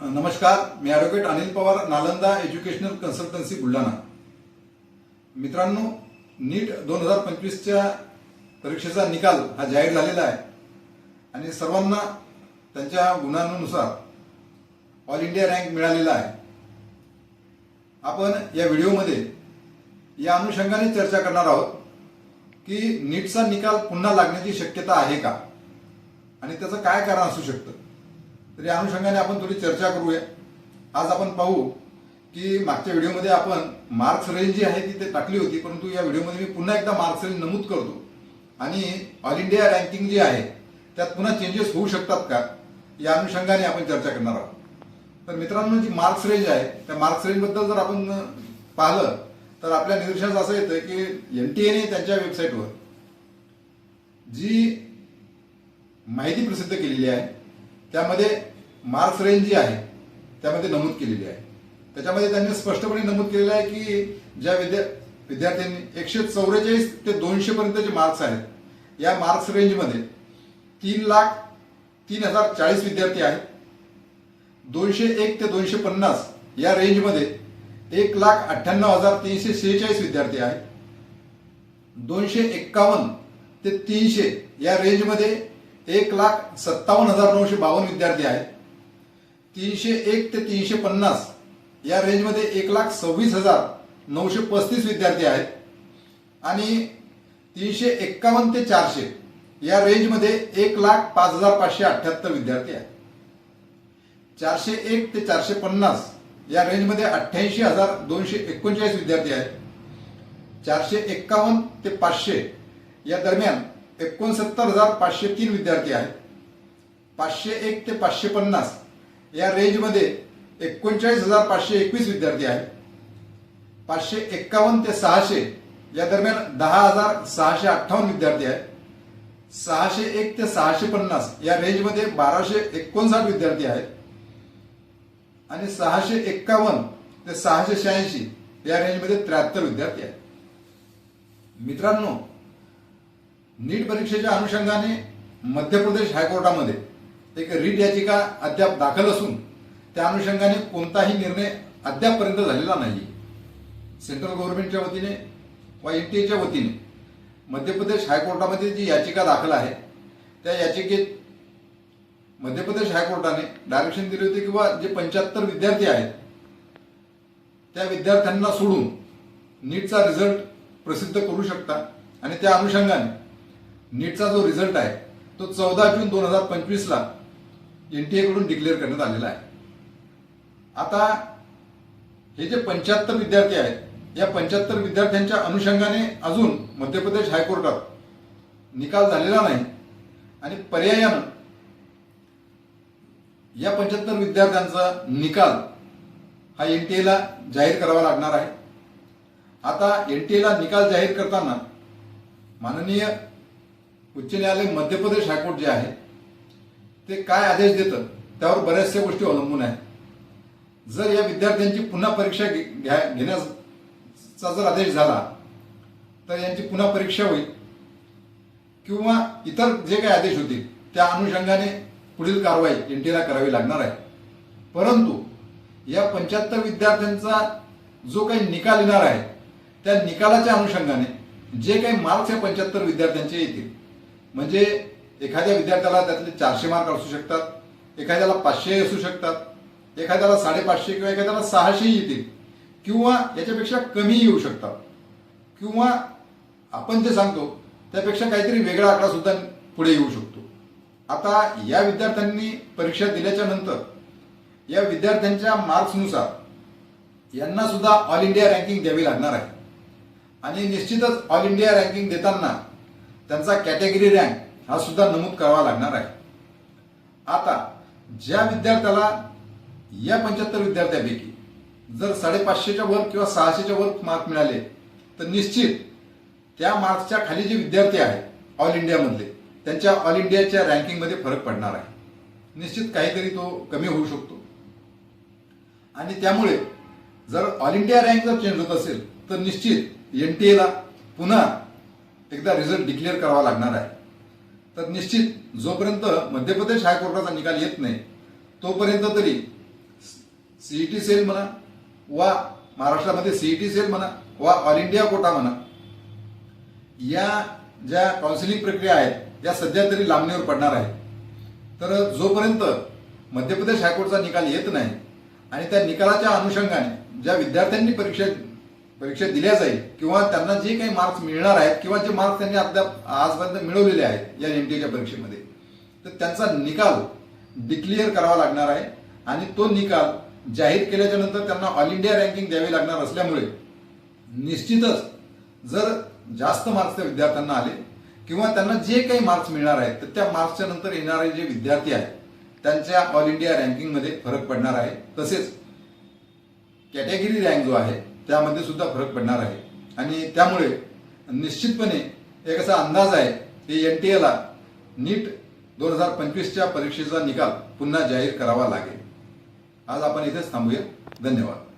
नमस्कार मी advocate Anil Pawar Nalanda educational consultancy Buldhana. मित्रांनो NEET दोन हजार पंचवीसच्या परीक्षेचा निकाल हा जाहीर झालेला आहे. आणि सर्वांना त्यांच्या गुणांनुसार ऑल इंडिया रँक मिळालेला आहे. आपण या व्हिडिओमध्ये या अनुषंगाने चर्चा करणार आहोत की नीटचा निकाल पुन्हा लागण्याची शक्यता आहे का? आणि त्याचं काय कारण असू शकतं? तर या अनुषंगाने आपण थोडी चर्चा करूया. आज आपण पाहू की मागच्या व्हिडिओमध्ये आपण मार्क्स रेंज जी आहे ती ते टाकली होती परंतु या व्हिडिओमध्ये मी पुन्हा एकदा मार्क्स रेंज नमूद करतो. आणि ऑल इंडिया रँकिंग जी आहे त्यात पुन्हा चेंजेस होऊ शकतात का? या अनुषंगाने आपण चर्चा करणार आहोत. तर मित्रांनो जी मार्क्स रेंज आहे त्या मार्क्स रेंजबद्दल जर आपण पाहिलं तर आपल्या निदर्शनास असं येतं की एन टी एने त्यांच्या वेबसाईटवर जी माहिती प्रसिद्ध केलेली आहे त्यामध्ये मार्क्स रेंज जी आहे त्यामध्ये नमूद केलेली आहे. त्याच्यामध्ये त्यांनी स्पष्टपणे नमूद केलेलं आहे की ज्या विद्या विद्यार्थ्यांनी एकशे चौवेचाळीस ते दोनशे पर्यंत जे मार्क्स आहेत या मार्क्स रेंजमध्ये तीन लाख तीन हजार चाळीस विद्यार्थी आहेत. दोनशे एक ते दोनशे पन्नास या रेंजमध्ये एक लाख अठ्ठ्याण्णव हजार तीनशे शेहेचाळीस विद्यार्थी आहेत. दोनशे एक्कावन्न ते तीनशे या रेंजमध्ये एक लाख सत्तावन्न हजार नऊशे बावन्न विद्यार्थी आहेत. तीनशे एक ते तीनशे पन्नास. या रेंजमध्ये एक लाख सव्वीस हजार नऊशे पस्तीस विद्यार्थी आहेत. आणि तीनशे एक्कावन्न ते चारशे. या रेंजमध्ये एक लाख पाच हजार पाचशे अठ्ठ्याहत्तर विद्यार्थी आहेत. चारशे एक ते चारशे पन्नास. या रेंजमध्ये अठ्ठ्याऐंशी हजार दोनशे एकोणचाळीस विद्यार्थी आहेत. चारशे एक्कावन्न ते पाचशे. या दरम्यान एकोणसत्तर हजार पाचशे तीन विद्यार्थी आहेत. पाचशे एक ते पाचशे पन्नास. या रेंजमध्ये एकोणचाळीस हजार पाचशे एकवीस विद्यार्थी आहेत. पाचशे एक्कावन्न ते सहाशे या दरम्यान दहा हजार सहाशे अठ्ठावन्न विद्यार्थी आहेत. सहाशे एक ते सहाशे पन्नास या रेंजमध्ये बाराशे एकोणसाठ विद्यार्थी आहेत. आणि सहाशे एक्कावन्न ते सहाशे शहाऐंशी या रेंजमध्ये त्र्याहत्तर विद्यार्थी आहेत. मित्रांनो नीट परीक्षेच्या अनुषंगाने मध्य प्रदेश हायकोर्टामध्ये एक रीट याचिका अद्याप दाखल असून त्या अनुषंगाने कोणताही निर्णय अद्यापपर्यंत झालेला नाही सेंट्रल गव्हर्नमेंटच्या वतीने वा एन टी एच्या वतीने मध्य प्रदेश हायकोर्टामध्ये जी याचिका दाखल आहे त्या याचिकेत मध्य प्रदेश हायकोर्टाने डायरेक्शन दिले होते किंवा जे पंच्याहत्तर विद्यार्थी आहेत त्या विद्यार्थ्यांना सोडून नीटचा रिझल्ट प्रसिद्ध करू शकता आणि त्या अनुषंगाने नीटचा जो रिझल्ट आहे तो चौदा जून दोन हजार पंचवीसला एन टी एकडून डिक्लेअर करण्यात आलेला आहे. आता हे जे पंच्याहत्तर विद्यार्थी आहेत या पंच्याहत्तर विद्यार्थ्यांच्या अनुषंगाने अजून मध्य प्रदेश हायकोर्टात निकाल झालेला नाही. आणि पर्यायानं या पंच्याहत्तर विद्यार्थ्यांचा निकाल हा एनटीएला जाहीर करावा लागणार आहे. आता एनटीएला निकाल जाहीर करताना माननीय उच्च न्यायालय मध्य प्रदेश हायकोर्ट जे आहे ते काय आदेश देतं त्यावर बऱ्याचशा गोष्टी अवलंबून आहेत. जर या विद्यार्थ्यांची पुन्हा परीक्षा घे- घ्या- घेण्याचा जर आदेश झाला तर यांची पुन्हा परीक्षा होईल. किंवा इतर जे काही आदेश होतील त्या अनुषंगाने पुढील कारवाई एनटीला करावी लागणार आहे. परंतु या पंच्याहत्तर विद्यार्थ्यांचा जो काही निकाल येणार आहे त्या निकालाच्या अनुषंगाने जे काही मार्क्स या पंच्याहत्तर विद्यार्थ्यांचे येतील म्हणजे एखाद्या विद्यार्थ्याला त्यातले चारशे मार्क असू शकतात एखाद्याला पाचशे असू शकतात एखाद्याला साडेपाचशे किंवा एखाद्याला सहाशेही येतील किंवा याच्यापेक्षा कमी येऊ शकतात. किंवा आपण जे सांगतो त्यापेक्षा काहीतरी वेगळा आकडा सुद्धा पुढे येऊ शकतो. आता या विद्यार्थ्यांनी परीक्षा दिल्याच्या नंतर या विद्यार्थ्यांच्या मार्क्सनुसार यांना सुद्धा ऑल इंडिया रँकिंग द्यावी लागणार आहे. आणि निश्चितच ऑल इंडिया रँकिंग देताना त्यांचा कॅटेगरी रँक हा सुद्धा नमूद करावा लागणार आहे. आता ज्या विद्यार्थ्याला या पंच्याहत्तर विद्यार्थ्यांपैकी जर साडेपाचशेच्या वर किंवा सहाशेच्या वर मार्क मिळाले तर निश्चित त्या मार्क्सच्या खाली जे विद्यार्थी आहेत ऑल इंडियामधले त्यांच्या ऑल इंडियाच्या रँकिंगमध्ये फरक पडणार आहे. निश्चित काहीतरी तो कमी होऊ शकतो. आणि त्यामुळे जर ऑल इंडिया रँक जर चेंज होत असेल तर निश्चित एन टी एला पुन्हा एकदा रिझल्ट डिक्लेअर करावा लागणार आहे. तर निश्चित जोपर्यंत मध्य प्रदेश हायकोर्टाचा निकाल येत नाही तोपर्यंत तरी सीईटी सेल म्हणा वा महाराष्ट्रामध्ये सीईटी सेल म्हणा वा ऑल इंडिया कोटा म्हणा या ज्या काउन्सिलिंग प्रक्रिया आहेत या सध्या तरी लांबणीवर पडणार आहे तर जोपर्यंत मध्य प्रदेश हायकोर्टचा निकाल येत नाही आणि त्या निकालाच्या अनुषंगाने ज्या विद्यार्थ्यांनी परीक्षा परीक्षा दिल्या जाईल किंवा त्यांना जे काही मार्क्स मिळणार आहेत किंवा जे मार्क्स त्यांनी अद्याप आजपर्यंत मिळवलेले आहेत या एमटीएच्या परीक्षेमध्ये तर त्यांचा निकाल डिक्लेअर करावा लागणार आहे आणि तो निकाल जाहीर केल्याच्यानंतर त्यांना ऑल इंडिया रँकिंग द्यावी लागणार असल्यामुळे निश्चितच जर जास्त मार्क्स त्या विद्यार्थ्यांना आले किंवा त्यांना जे काही मार्क्स मिळणार आहेत तर त्या मार्क्सच्या नंतर येणारे जे विद्यार्थी आहेत त्यांच्या ऑल इंडिया रँकिंगमध्ये फरक पडणार आहे. तसेच कॅटेगरी रँक जो आहे त्यामध्ये सुद्धा फरक पडणार आहे. आणि त्यामुळे निश्चितपणे एक असा अंदाज आहे की एन टी एला नीट दोन हजार पंचवीसच्या परीक्षेचा निकाल पुन्हा जाहीर करावा लागेल. आज आपण इथेच थांबूया. धन्यवाद.